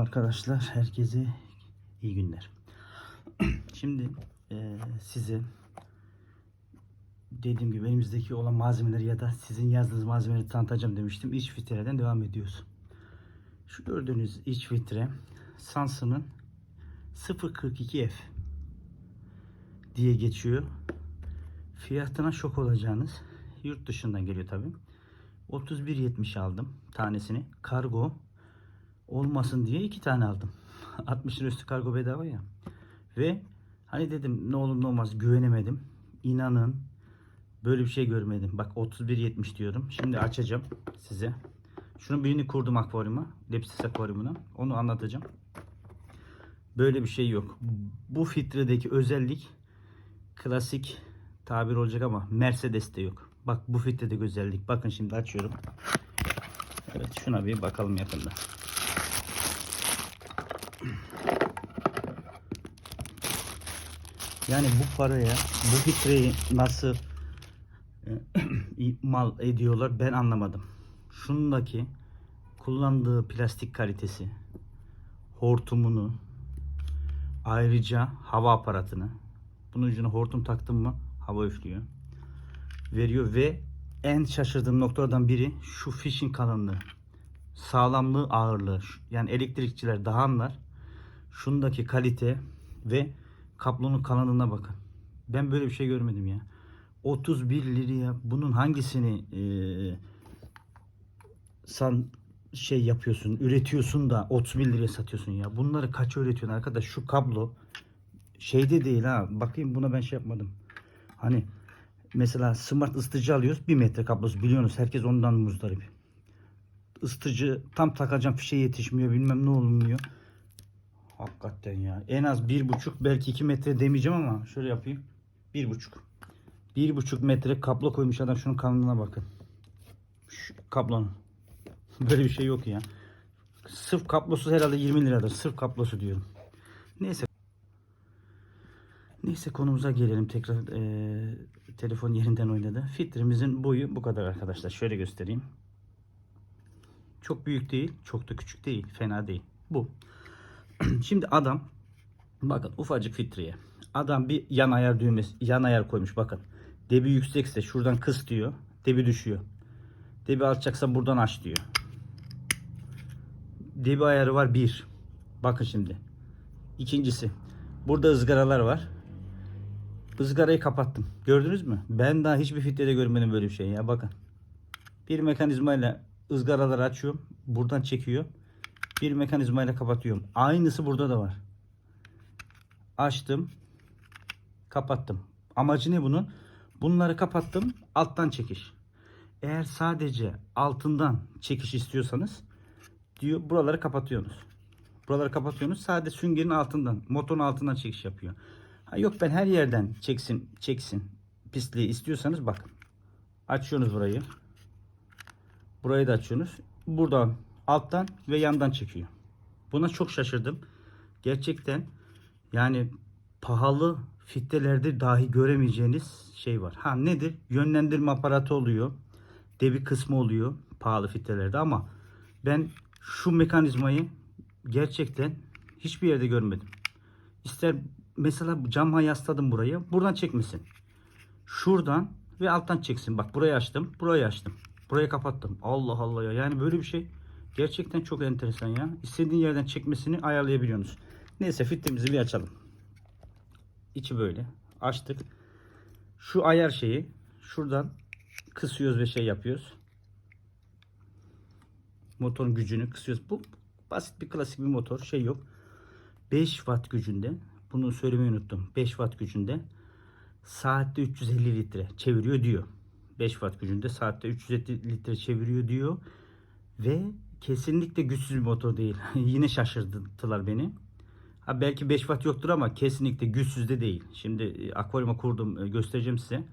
Arkadaşlar herkese iyi günler. Şimdi eee, size dediğim gibi elimizdeki olan malzemeleri ya da sizin yazdığınız malzemeleri tanıtacağım demiştim. İç filtreden devam ediyoruz. Şu gördüğünüz iç filtre Samsung'un 042F diye geçiyor. Fiyatına şok olacağınız. Yurt dışından geliyor tabi. 31.70 aldım tanesini. Kargo olmasın diye iki tane aldım. 60 lira üstü kargo bedava ya. Ve hani dedim ne olur ne olmaz güvenemedim. İnanın böyle bir şey görmedim. Bak 31.70 diyorum. Şimdi açacağım size. Şunun birini kurdum akvaryuma. Lepsis akvaryumuna. Onu anlatacağım. Böyle bir şey yok. Bu filtredeki özellik klasik tabir olacak ama Mercedes'te yok. Bak bu filtredeki özellik. Bakın şimdi açıyorum. Evet şuna bir bakalım yakında. Yani bu paraya bu filtreyi nasıl e, mal ediyorlar ben anlamadım. Şundaki kullandığı plastik kalitesi, hortumunu, ayrıca hava aparatını, bunun ucuna hortum taktım mı hava üflüyor. Veriyor ve en şaşırdığım noktalardan biri şu fişin kalınlığı. Sağlamlığı, ağırlığı. Yani elektrikçiler daha anlar. Şundaki kalite ve kablonun kalınlığına bakın. Ben böyle bir şey görmedim ya. 31 liraya bunun hangisini eee sen şey yapıyorsun, üretiyorsun da 31 liraya satıyorsun ya. Bunları kaç üretiyorsun arkadaş? Şu kablo şeyde değil ha. Bakayım buna ben şey yapmadım. Hani mesela smart ısıtıcı alıyoruz. 1 metre kablosu biliyorsunuz. Herkes ondan muzdarip. Isıtıcı tam takacağım fişe yetişmiyor. Bilmem ne olmuyor. Hakikaten ya. En az bir buçuk belki iki metre demeyeceğim ama şöyle yapayım. Bir buçuk. Bir buçuk metre kablo koymuş adam şunun kalınlığına bakın. Şu kablonun. Böyle bir şey yok ya. Sırf kablosu herhalde 20 liradır. Sırf kablosu diyorum. Neyse. Neyse konumuza gelelim. Tekrar eee, telefon yerinden oynadı. Filtremizin boyu bu kadar arkadaşlar. Şöyle göstereyim. Çok büyük değil. Çok da küçük değil. Fena değil. Bu. Şimdi adam bakın ufacık filtreye. Adam bir yan ayar düğmesi, yan ayar koymuş bakın. Debi yüksekse şuradan kıs diyor. Debi düşüyor. Debi alçaksa buradan aç diyor. Debi ayarı var bir. Bakın şimdi. İkincisi. Burada ızgaralar var. Izgarayı kapattım. Gördünüz mü? Ben daha hiçbir filtrede görmedim böyle bir şey ya. Bakın. Bir mekanizmayla ızgaraları açıyorum. Buradan çekiyor. Bir mekanizmayla kapatıyorum. Aynısı burada da var. Açtım. Kapattım. Amacı ne bunun? Bunları kapattım. Alttan çekiş. Eğer sadece altından çekiş istiyorsanız diyor buraları kapatıyorsunuz. Buraları kapatıyorsunuz. Sadece süngerin altından, motorun altından çekiş yapıyor. Ha yok ben her yerden çeksin, çeksin pisliği istiyorsanız bakın. Açıyorsunuz burayı. Burayı da açıyorsunuz. Buradan alttan ve yandan çekiyor. Buna çok şaşırdım. Gerçekten yani pahalı fitlelerde dahi göremeyeceğiniz şey var. Ha nedir? Yönlendirme aparatı oluyor. Debi kısmı oluyor pahalı fitlelerde ama ben şu mekanizmayı gerçekten hiçbir yerde görmedim. İster mesela cama yasladım burayı. Buradan çekmesin. Şuradan ve alttan çeksin. Bak burayı açtım. Burayı açtım. Burayı kapattım. Allah Allah ya. Yani böyle bir şey gerçekten çok enteresan ya. İstediğin yerden çekmesini ayarlayabiliyorsunuz. Neyse filtremizi bir açalım. İçi böyle. Açtık. Şu ayar şeyi şuradan kısıyoruz ve şey yapıyoruz. Motorun gücünü kısıyoruz. Bu basit bir klasik bir motor. Şey yok. 5 watt gücünde. Bunu söylemeyi unuttum. 5 watt gücünde saatte 350 litre çeviriyor diyor. 5 watt gücünde saatte 350 litre çeviriyor diyor. Ve kesinlikle güçsüz bir motor değil. Yine şaşırttılar beni. Ha belki 5 watt yoktur ama kesinlikle güçsüz de değil. Şimdi e, akvaryuma kurdum e, göstereceğim size.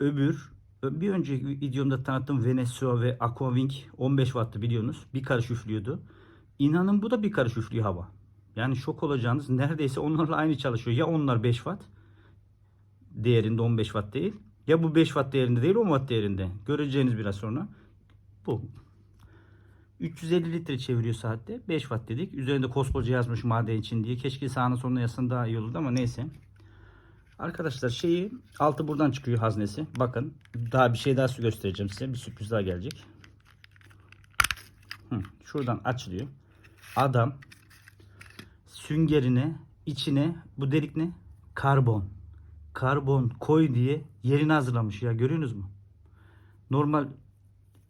Öbür bir önceki videomda tanıttığım Venezuela ve Aquawing 15 watt'tı biliyorsunuz. Bir karış üflüyordu. İnanın bu da bir karış üflüyor hava. Yani şok olacağınız neredeyse onlarla aynı çalışıyor. Ya onlar 5 watt değerinde 15 watt değil. Ya bu 5 watt değerinde değil 10 watt değerinde. Göreceğiniz biraz sonra. Bu. 350 litre çeviriyor saatte. 5 watt dedik. Üzerinde koskoca yazmış maden için diye. Keşke sağına sonuna yazsan daha iyi olurdu ama neyse. Arkadaşlar şeyi altı buradan çıkıyor haznesi. Bakın daha bir şey daha göstereceğim size. Bir sürpriz daha gelecek. Hı, şuradan açılıyor. Adam süngerine içine bu delik ne? Karbon. Karbon koy diye yerini hazırlamış ya görüyorsunuz mu? Normal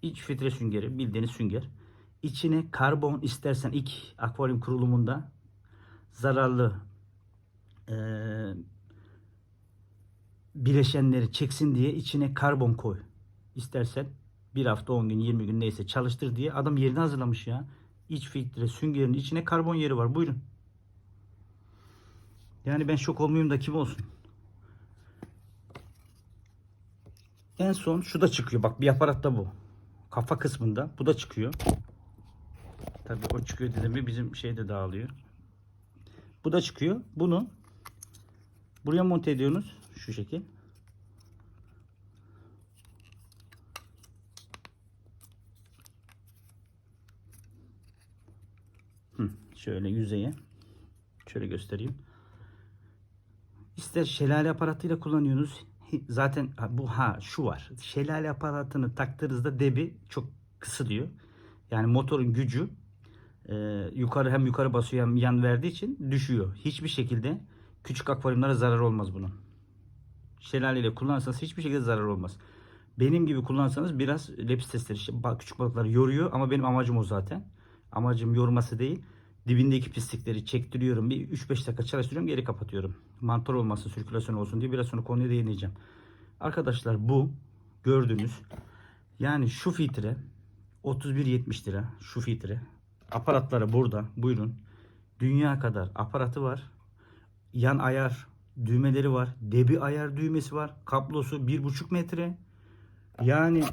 iç filtre süngeri bildiğiniz sünger. İçine karbon istersen ilk akvaryum kurulumunda zararlı eee bileşenleri çeksin diye içine karbon koy. İstersen bir hafta 10 gün 20 gün neyse çalıştır diye adam yerini hazırlamış ya. İç filtre süngerin içine karbon yeri var. Buyurun. Yani ben şok olmayayım da kim olsun. En son şu da çıkıyor. Bak bir aparatta bu. Kafa kısmında. Bu da çıkıyor. Tabii o çıkıyor dedim mi bizim şey de dağılıyor. Bu da çıkıyor. Bunu buraya monte ediyorsunuz. Şu şekil. Hı, şöyle yüzeye. Şöyle göstereyim. İster şelale aparatıyla kullanıyorsunuz. Zaten bu ha şu var. Şelale aparatını taktığınızda debi çok kısılıyor. Yani motorun gücü e, yukarı hem yukarı basıyor hem yan verdiği için düşüyor. Hiçbir şekilde küçük akvaryumlara zarar olmaz bunun. Şelaleyle kullanırsanız hiçbir şekilde zarar olmaz. Benim gibi kullanırsanız biraz lepis testleri işte küçük balıkları yoruyor ama benim amacım o zaten. Amacım yorması değil. Dibindeki pislikleri çektiriyorum. Bir 3-5 dakika çalıştırıyorum geri kapatıyorum. Mantar olmasın, sirkülasyon olsun diye biraz sonra konuya değineceğim. Arkadaşlar bu gördüğünüz yani şu filtre 31.70 lira şu filtre. Aparatları burada. Buyurun. Dünya kadar aparatı var. Yan ayar düğmeleri var. Debi ayar düğmesi var. Kablosu 1.5 metre. Yani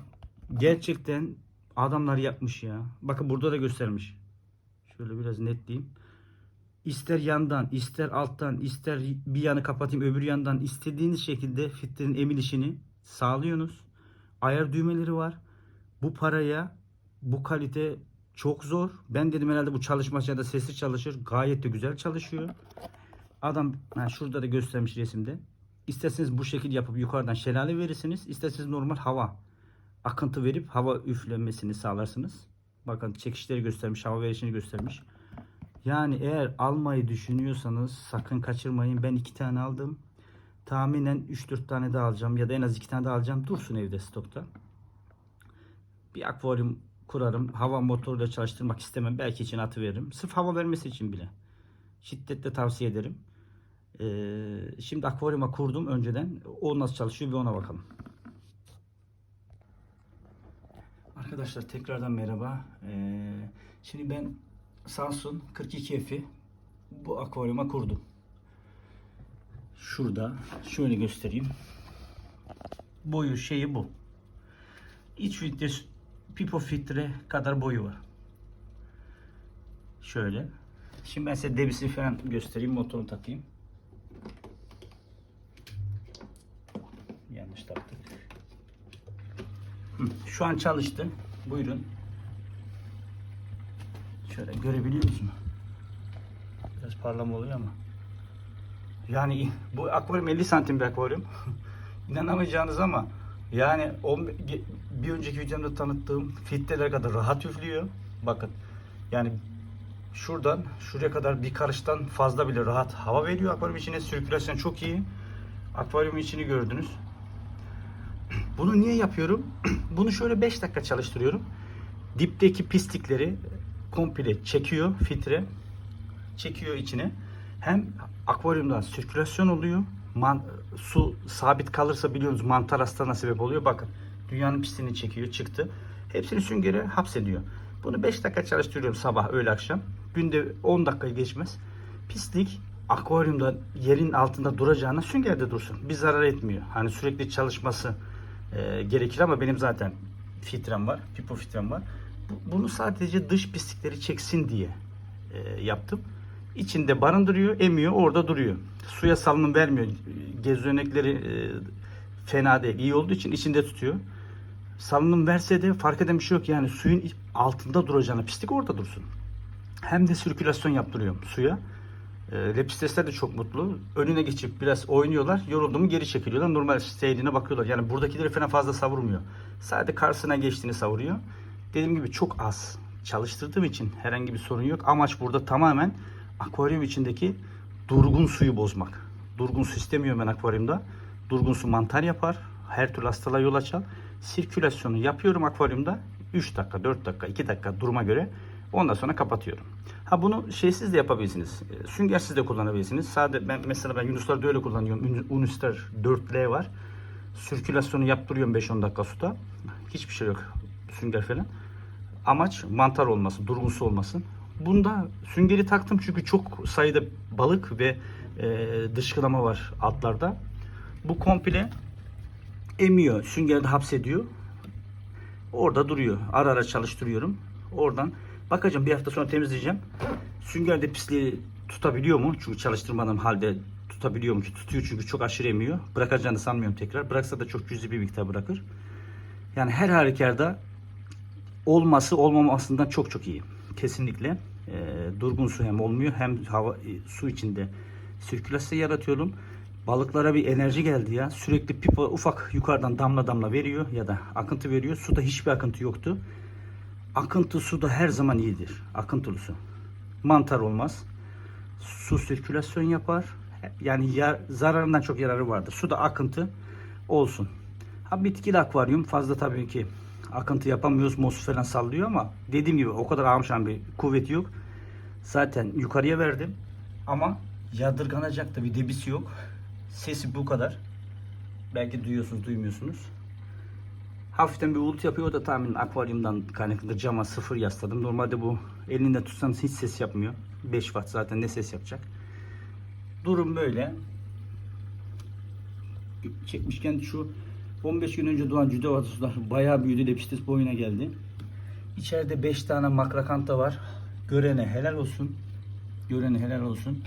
gerçekten adamlar yapmış ya. Bakın burada da göstermiş. Şöyle biraz netleyeyim. İster yandan, ister alttan, ister bir yanı kapatayım öbür yandan istediğiniz şekilde filtrenin emilişini sağlıyorsunuz. Ayar düğmeleri var. Bu paraya bu kalite çok zor. Ben dedim herhalde bu çalışmaz ya da sessiz çalışır. Gayet de güzel çalışıyor. Adam ha, şurada da göstermiş resimde. İsterseniz bu şekil yapıp yukarıdan şelale verirsiniz. İsterseniz normal hava akıntı verip hava üflemesini sağlarsınız. Bakın çekişleri göstermiş, hava verişini göstermiş. Yani eğer almayı düşünüyorsanız sakın kaçırmayın. Ben iki tane aldım. Tahminen 3-4 tane daha alacağım ya da en az iki tane daha alacağım. Dursun evde stokta. Bir akvaryum kurarım. Hava motoruyla çalıştırmak istemem. Belki için atı veririm. Sırf hava vermesi için bile. Şiddetle tavsiye ederim. Ee, şimdi akvaryuma kurdum önceden. O nasıl çalışıyor bir ona bakalım. Arkadaşlar tekrardan merhaba. Ee, şimdi ben Samsung 42F'i bu akvaryuma kurdum. Şurada şöyle göstereyim. Boyu şeyi bu. İç filtre pipo filtre kadar boyu var. Şöyle. Şimdi ben size debisini falan göstereyim. Motorunu takayım. Yanlış taktık. Şu an çalıştı. Buyurun. Şöyle görebiliyor musun? Biraz parlama oluyor ama. Yani bu akvaryum 50 santim bir akvaryum. İnanamayacağınız ama yani on- bir önceki videomda tanıttığım filtreler kadar rahat üflüyor. Bakın yani şuradan şuraya kadar bir karıştan fazla bile rahat hava veriyor akvaryum içine. Sirkülasyon çok iyi. Akvaryumun içini gördünüz. Bunu niye yapıyorum? Bunu şöyle 5 dakika çalıştırıyorum. Dipteki pislikleri komple çekiyor filtre. Çekiyor içine. Hem akvaryumdan sirkülasyon oluyor. Man, su sabit kalırsa biliyorsunuz mantar hastalığına sebep oluyor. Bakın dünyanın pisliğini çekiyor çıktı. Hepsini süngere hapsediyor. Bunu 5 dakika çalıştırıyorum sabah öğle akşam. Günde 10 dakika geçmez. Pislik akvaryumda yerin altında duracağına süngerde dursun. Bir zarar etmiyor. Hani sürekli çalışması e, gerekir ama benim zaten filtrem var. Pipo filtrem var. Bu- Bunu sadece dış pislikleri çeksin diye e, yaptım. İçinde barındırıyor, emiyor, orada duruyor. Suya salınım vermiyor. Gez örnekleri e, fena değil. iyi olduğu için içinde tutuyor. Salınım verse de fark eden bir şey yok. Yani suyun altında duracağına pislik orada dursun. Hem de sirkülasyon yaptırıyorum suya. E, lepistesler de çok mutlu. Önüne geçip biraz oynuyorlar. Yoruldu mu geri çekiliyorlar. Normal seyrine bakıyorlar. Yani buradakileri falan fazla savurmuyor. Sadece karşısına geçtiğini savuruyor. Dediğim gibi çok az çalıştırdığım için herhangi bir sorun yok. Amaç burada tamamen akvaryum içindeki durgun suyu bozmak. Durgun su istemiyorum ben akvaryumda. Durgun su mantar yapar. Her türlü hastalığa yol açar. Sirkülasyonu yapıyorum akvaryumda. 3 dakika, 4 dakika, 2 dakika duruma göre. Ondan sonra kapatıyorum. Ha bunu şeysiz de yapabilirsiniz. E, Süngersiz de kullanabilirsiniz. Sadece ben mesela ben Yunuslar'da öyle kullanıyorum. Unustar 4L var. Sirkülasyonu yaptırıyorum 5-10 dakika suda. Hiçbir şey yok. Sünger falan. Amaç mantar olmasın, durgun su olmasın. Bunda süngeri taktım çünkü çok sayıda balık ve e, dışkılama var altlarda. Bu komple emiyor, süngerde hapsediyor. Orada duruyor. Ara ara çalıştırıyorum. Oradan bakacağım bir hafta sonra temizleyeceğim. Süngerde pisliği tutabiliyor mu? Çünkü çalıştırmadığım halde tutabiliyor mu ki? Tutuyor çünkü çok aşırı emiyor. Bırakacağını sanmıyorum tekrar. Bıraksa da çok cüzi bir miktar bırakır. Yani her halükarda olması olmamasından çok çok iyi. Kesinlikle. Ee, durgun su hem olmuyor hem hava e, su içinde sirkülasyon yaratıyorum. Balıklara bir enerji geldi ya. Sürekli pipa ufak yukarıdan damla damla veriyor ya da akıntı veriyor. Suda hiçbir akıntı yoktu. Akıntı suda her zaman iyidir. Akıntılı su. Mantar olmaz. Su sirkülasyon yapar. Yani ya, zararından çok yararı vardır. Suda akıntı olsun. Ha bitkili akvaryum fazla tabii ki akıntı yapamıyoruz. Mosu falan sallıyor ama dediğim gibi o kadar amşan bir kuvveti yok. Zaten yukarıya verdim ama yadırganacak da bir debisi yok. Sesi bu kadar. Belki duyuyorsunuz, duymuyorsunuz. Hafiften bir uğultu yapıyor. O da tahminen akvaryumdan kaynaklıdır. Cama sıfır yasladım. Normalde bu elinde tutsanız hiç ses yapmıyor. 5 watt zaten ne ses yapacak. Durum böyle. Çekmişken şu 15 gün önce doğan cüde vatuslar bayağı büyüdü. Lepistes boyuna geldi. İçeride 5 tane makrakanta var. Görene helal olsun. Görene helal olsun.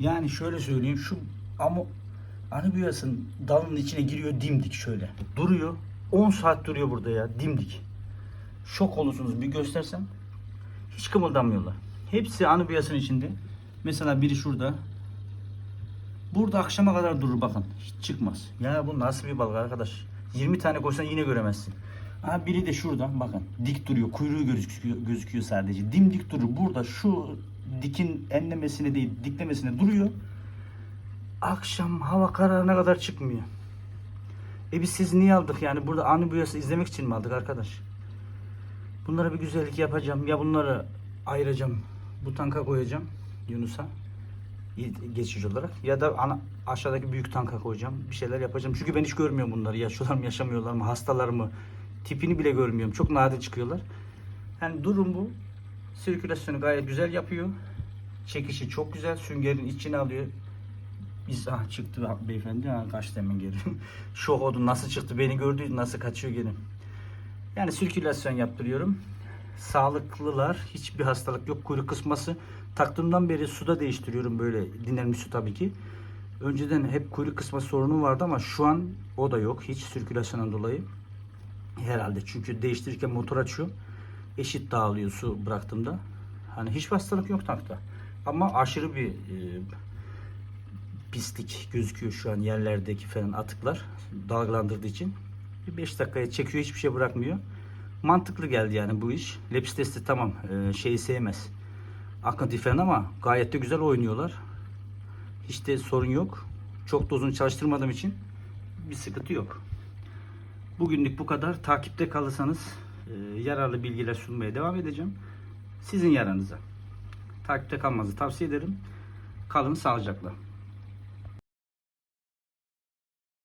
Yani şöyle söyleyeyim şu ama anubiyasın dalının içine giriyor dimdik şöyle. Duruyor. 10 saat duruyor burada ya dimdik. Şok olursunuz bir göstersem. Hiç kımıldamıyorlar. Hepsi anubiyasın içinde. Mesela biri şurada. Burada akşama kadar durur bakın. Hiç çıkmaz. Ya bu nasıl bir balık arkadaş? 20 tane koysan yine göremezsin. Ha biri de şurada bakın dik duruyor. Kuyruğu gözüküyor, gözüküyor sadece. Dimdik durur. Burada şu dikin enlemesine değil diklemesine duruyor. Akşam hava kararına kadar çıkmıyor. E biz siz niye aldık yani burada Anubiyas'ı izlemek için mi aldık arkadaş? Bunlara bir güzellik yapacağım. Ya bunları ayıracağım. Bu tanka koyacağım Yunus'a geçici olarak ya da ana, aşağıdaki büyük tanka koyacağım. Bir şeyler yapacağım. Çünkü ben hiç görmüyorum bunları. Yaşıyorlar mı, yaşamıyorlar mı, hastalar mı? Tipini bile görmüyorum. Çok nadir çıkıyorlar. Yani durum bu. Sirkülasyonu gayet güzel yapıyor. Çekişi çok güzel. Süngerin içine alıyor. Biz ah çıktı beyefendi. Ha, kaçtı hemen geri. Şok oldum. Nasıl çıktı? Beni gördü. Nasıl kaçıyor geri. Yani sirkülasyon yaptırıyorum. Sağlıklılar. Hiçbir hastalık yok. Kuyruk kısması. Taktığımdan beri suda değiştiriyorum böyle dinlenmiş su tabii ki. Önceden hep kuyruk kısma sorunu vardı ama şu an o da yok. Hiç sirkülasyondan dolayı. Herhalde çünkü değiştirirken motor açıyor. Eşit dağılıyor su bıraktığımda. Hani hiç hastalık yok tankta. Ama aşırı bir e, pislik gözüküyor şu an yerlerdeki falan atıklar dalgalandırdığı için. Bir 5 dakikaya çekiyor hiçbir şey bırakmıyor. Mantıklı geldi yani bu iş. Lepistes de tamam e, şeyi sevmez. Akıntı falan ama gayet de güzel oynuyorlar. Hiç de sorun yok. Çok da uzun çalıştırmadığım için bir sıkıntı yok. Bugünlük bu kadar. Takipte kalırsanız e, yararlı bilgiler sunmaya devam edeceğim. Sizin yaranıza. Takipte kalmanızı tavsiye ederim. Kalın sağlıcakla.